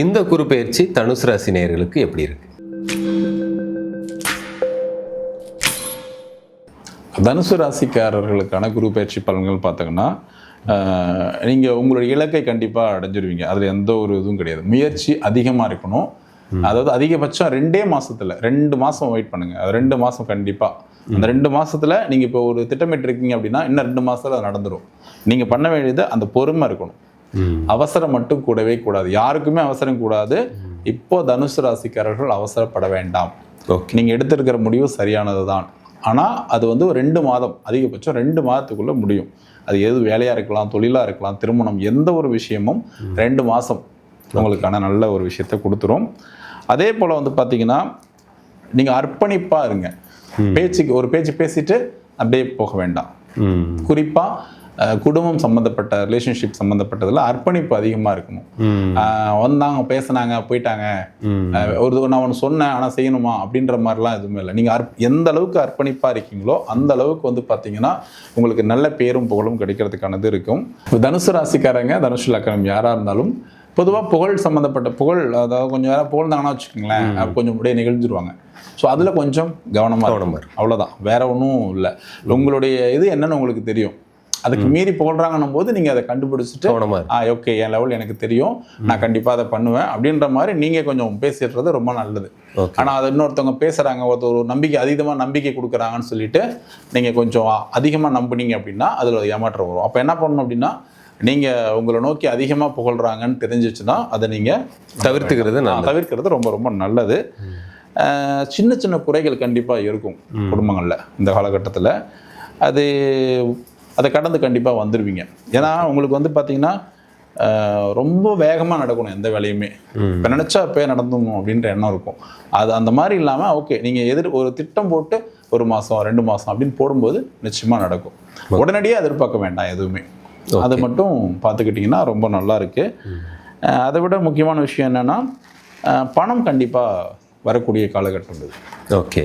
இந்த குரு பயிற்சி தனுசு ராசி நேயர்களுக்கு எப்படி இருக்கு? தனுசு ராசிக்காரர்களுக்கான குரு பயிற்சி பலன்கள் பார்த்தீங்கன்னா நீங்கள் உங்களுடைய இலக்கை கண்டிப்பாக அடைஞ்சிருவீங்க. அதில் எந்த ஒரு இதுவும் கிடையாது. முயற்சி அதிகமாக இருக்கணும். அதாவது அதிகபட்சம் ரெண்டே மாசத்துல ரெண்டு மாதம் வெயிட் பண்ணுங்க. அது ரெண்டு மாதம் கண்டிப்பாக அந்த ரெண்டு மாசத்துல நீங்கள் இப்போ ஒரு திட்டமிட்டு இருக்கீங்க அப்படின்னா இன்னும் ரெண்டு மாசத்துல அது நடந்துடும் நீங்கள் பண்ண வேண்டியது அந்த பொறுமை இருக்கணும். அவசரம் மட்டும் கூடவே கூடாது. யாருக்குமே அவசரம் கூடாது. இப்போ தனுசு ராசிக்காரர்கள் அவசரப்பட வேண்டாம். நீங்கள் எடுத்திருக்கிற முடிவு சரியானது தான் ஆனால் அது வந்து ஒரு ரெண்டு மாதம் அதிகபட்சம் ரெண்டு மாதத்துக்குள்ளே முடியும். அது எது வேலையாக இருக்கலாம் தொழிலாக இருக்கலாம் திருமணம் எந்த ஒரு விஷயமும் ரெண்டு மாதம் உங்களுக்கான நல்ல ஒரு விஷயத்தை கொடுத்துரும். அதே போல் வந்து பார்த்தீங்கன்னா நீங்கள் அர்ப்பணிப்பாக இருங்க. பேச்சுக்கு ஒரு பேச்சு பேசிட்டு அப்படியே போக வேண்டாம். குறிப்பாக குடும்பம் சம்மந்தப்பட்ட ரிலேஷன்ஷிப் சம்மந்தப்பட்டதில் அர்ப்பணிப்பு அதிகமாக இருக்கணும். வந்தாங்க பேசுனாங்க போயிட்டாங்க. ஒரு நான் ஒன்று சொன்னேன் ஆனால் செய்யணுமா? அப்படின்ற மாதிரிலாம் எதுவுமே இல்லை. நீங்கள் அர்ப் எந்த அளவுக்கு அர்ப்பணிப்பாக இருக்கீங்களோ அந்த அளவுக்கு வந்து பார்த்தீங்கன்னா உங்களுக்கு நல்ல பேரும் புகழும் கிடைக்கிறதுக்கானது இருக்கும். இப்போ தனுசு ராசிக்காரங்க தனுசு லக்கணம் யாராக இருந்தாலும் பொதுவாக புகழ் சம்மந்தப்பட்ட புகழ் அதாவது கொஞ்சம் யாராவது புகழ்ந்தாங்கன்னா வச்சுக்கோங்களேன் கொஞ்சம் அப்படியே நிகழ்ந்துருவாங்க. ஸோ அதில் கொஞ்சம் கவனமாக கவனமா இருக்கணும். அவ்வளோதான் வேற ஒன்றும் இல்லை. உங்களுடைய இது என்னன்னு உங்களுக்கு தெரியும். அதுக்கு மீறி புகழ்றாங்கன்னும் போது நீங்கள் அதை கண்டுபிடிச்சிட்டு ஓகே என் லெவல் எனக்கு தெரியும். நான் கண்டிப்பாக அதை பண்ணுவேன். அப்படின்ற மாதிரி நீங்கள் கொஞ்சம் பேசிடுறது ரொம்ப நல்லது. ஆனால் அது இன்னொருத்தவங்க பேசுகிறாங்க ஒருத்தர் ஒரு நம்பிக்கை அதீதமாக நம்பிக்கை கொடுக்குறாங்கன்னு சொல்லிட்டு நீங்கள் கொஞ்சம் அதிகமாக நம்புனீங்க அப்படின்னா அதில் ஏமாற்றம் வரும். அப்போ என்ன பண்ணணும் அப்படின்னா நீங்கள் உங்களை நோக்கி அதிகமாக புகழ்றாங்கன்னு தெரிஞ்சிச்சுன்னா அதை நீங்கள் தவிர்த்துக்கிறது தவிர்க்கிறது ரொம்ப ரொம்ப நல்லது. சின்ன சின்ன குறைகள் கண்டிப்பாக இருக்கும் குடும்பங்களில் இந்த காலகட்டத்தில். அது அதை கடந்து கண்டிப்பாக வந்துடுவீங்க ஏன்னா உங்களுக்கு வந்து பார்த்தீங்கன்னா ரொம்ப வேகமாக நடக்கணும் எந்த வேலையுமே. இப்போ நினச்சா அப்பயே நடந்துடணும் அப்படின்ற எண்ணம் இருக்கும். அது அந்த மாதிரி இல்லாமல் ஓகே நீங்கள் எதிர் ஒரு திட்டம் போட்டு ஒரு மாதம் ரெண்டு மாதம் அப்படின்னு போடும்போது நிச்சயமாக நடக்கும். உடனடியாக எதிர்பார்க்க வேண்டாம் எதுவுமே. அது மட்டும் பார்த்துக்கிட்டிங்கன்னா ரொம்ப நல்லா இருக்கு. அஹ் அதை விட முக்கியமான விஷயம் என்னென்னா பணம் கண்டிப்பாக வரக்கூடிய காலகட்டம் இது ஓகே.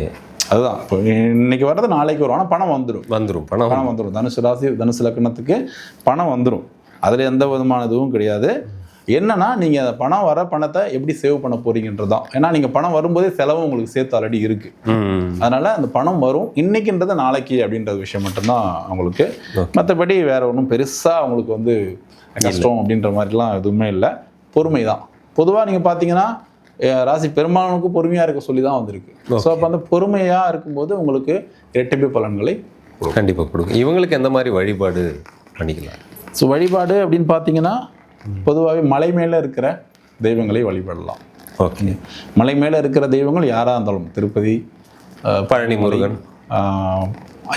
அதுதான். இப்போ இன்னைக்கு வர்றது நாளைக்கு வரும். ஆனால் பணம் வந்துடும் வந்துரும். பணம் பணம் வந்துடும் தனுசு ராசி தனுசு லக்கணத்துக்கு பணம் வந்துடும் அதில் எந்த விதமான இதுவும் கிடையாது. என்னன்னா நீங்கள் அந்த பணம் வர பணத்தை எப்படி சேவ் பண்ண போறீங்கன்றது தான் ஏன்னா நீங்கள் பணம் வரும்போதே செலவும் உங்களுக்கு சேர்த்து ஆல்ரெடி இருக்கு. அதனால அந்த பணம் வரும். இன்னைக்குன்றது நாளைக்கு அப்படின்ற விஷயம் மட்டும்தான் அவங்களுக்கு. மற்றபடி வேற ஒன்றும் பெருசாக அவங்களுக்கு வந்து கஷ்டம் அப்படின்ற மாதிரிலாம் எதுவுமே இல்லை. பொறுமை தான் பொதுவாக நீங்கள் பார்த்தீங்கன்னா ராசி பெரும்பாலானுக்கு பொறுமையாக இருக்க சொல்லி தான் வந்திருக்கு ஸோ அப்போ அந்த பொறுமையாக இருக்கும்போது உங்களுக்கு இரட்டிப்பு பலன்களை கண்டிப்பாக கொடுக்கும். இவங்களுக்கு எந்த மாதிரி வழிபாடு பண்ணிக்கலாம்? ஸோ வழிபாடு அப்படின்னு பார்த்தீங்கன்னா பொதுவாகவே மலை மேலே இருக்கிற தெய்வங்களை வழிபடலாம். ஓகே மலை மேலே இருக்கிற தெய்வங்கள் யாராக இருந்தாலும் திருப்பதி பழனி முருகன்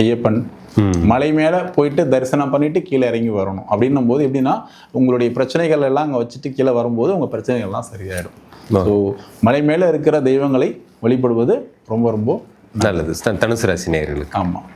ஐயப்பன். மலை மேலே போயிட்டு தரிசனம் பண்ணிட்டு கீழே இறங்கி வரணும். அப்படின்னும் போது எப்படின்னா உங்களுடைய பிரச்சனைகள் எல்லாம் அங்கே வச்சுட்டு கீழே வரும்போது உங்கள் பிரச்சனைகள்லாம் சரியாயிடும். ஸோ மலை மேலே இருக்கிற தெய்வங்களை வழிபடுவது ரொம்ப ரொம்ப நல்லது. தனுசு ராசி நேயர்களுக்கு. ஆமாம்